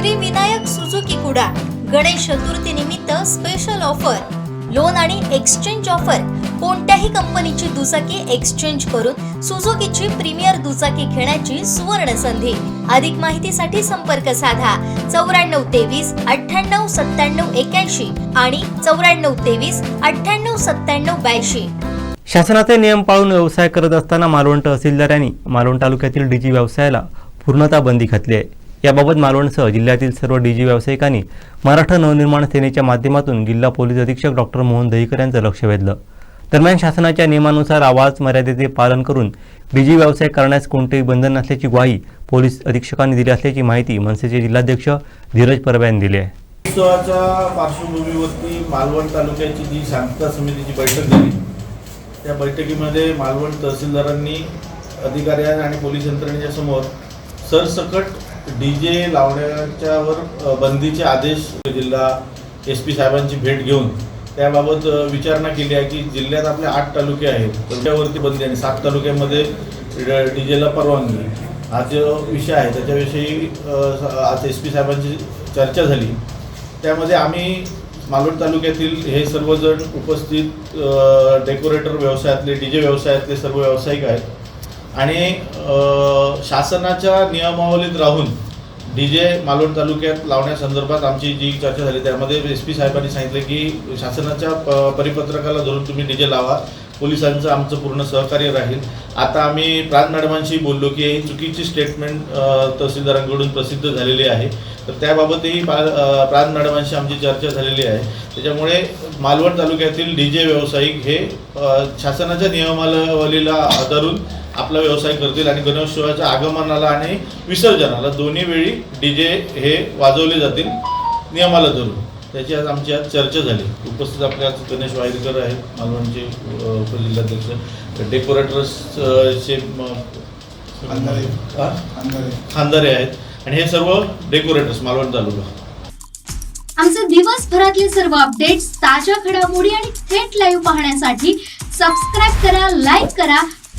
Shri Vinayak Suzuki कुडा गणेश चतुर्थी निमित्त special offer loan आणि एक्सचेंज ऑफर कोणत्याही कंपनीची दुचाकी एक्सचेंज करून सुझुकीची प्रीमियर दुचाकी घेण्याची सुवर्ण संधी. अधिक माहितीसाठी संपर्क साधा. चौऱ्याण्णव तेवीस अठ्ठ्याण्णव सत्त्याण्णव एक्याऐंशी आणि चौऱ्याण्णव तेवीस अठ्ठ्याण्णव सत्त्याण्णव ब्याऐंशी. शासनाचे नियम पाळून व्यवसाय करत असताना मालवण तहसीलदारांनी मालवण तालुक्यातील डीजी व्यवसायाला पूर्णतः बंदी घातली आहे. याबाबत मालवणसह जिल्ह्यातील सर्व डीजी व्यावसायिकांनी महाराष्ट्र नवनिर्माण सेनेच्या माध्यमातून जिल्हा पोलीस अधीक्षक डॉक्टर मोहन दहीकर यांचं लक्ष वेधलं. दरम्यान शासनाच्या नियमानुसार आवाज मर्यादेचे पालन करून डीजी व्यवसाय करण्यास कोणतेही बंधन नसल्याची ग्वाही पोलीस अधीक्षकांनी दिली असल्याची माहिती मनसेचे जिल्हाध्यक्ष धीरज परब यांनी दिली आहे. उत्सवाच्या पार्श्वभूमीवरती मालवण तालुक्याची जी शांतता समितीची बैठक झाली त्या बैठकीमध्ये मालवण तहसीलदारांनी अधिकाऱ्या आणि पोलीस यंत्रणेच्या समोर सरसकट डी जे लावण्याच्यावर बंदीचे आदेश जिल्हा एस पी साहेबांची भेट घेऊन त्याबाबत विचारणा केली आहे की जिल्ह्यात आपले आठ तालुके आहेत. त्याच्यावरती बंदी आणि सात तालुक्यामध्ये डी जेला परवानगी. हा जो विषय आहे त्याच्याविषयी आज एस पी साहेबांची चर्चा झाली. त्यामध्ये आम्ही मालवण तालुक्यातील हे सर्वजण उपस्थित डेकोरेटर व्यवसायातले डी जे व्यवसायातले सर्व व्यावसायिक आहेत. आणि शासनाच्या नियमावलीत राहून डी जे मालवण तालुक्यात लावण्यासंदर्भात आमची जी चर्चा झाली त्यामध्ये एस पी साहेबांनी सांगितलं की शासनाच्या प- परिपत्रकाला धरून तुम्ही डी जे लावा पोलिसांचं आमचं पूर्ण सहकार्य राहील. आता आम्ही प्राण मॅडमांशी बोललो की ही चुकीची स्टेटमेंट तहसीलदारांकडून प्रसिद्ध झालेली आहे. तर त्याबाबतही बा अ, प्राण मॅडमांशी आमची चर्चा झालेली आहे. त्याच्यामुळे मालवण तालुक्यातील डी जे व्यावसायिक हे शासनाच्या नियमावलीला आधारून आपला व्यवसाय करतील आणि गणेशोत्सवाच्या आगमनाला आणि विसर्जनाला दोन्ही वेळी डी जे हे वाजवले जातील नियमाला धरून. त्याची आज आमची आज चर्चा झाली. उपस्थित आपले आज गणेश वायरकर आहेत मालवणचे उपजिल्हाध्यक्ष डेकोरेटर्सचे खानदारे आहेत. आणि हे सर्व डेकोरेटर्स मालवण तालुका. आमचे दिवसभरातले सर्व अपडेट्स ताज्या घडामोडी आणि थेट लाईव्ह पाहण्यासाठी सबस्क्राईब करा लाईक करा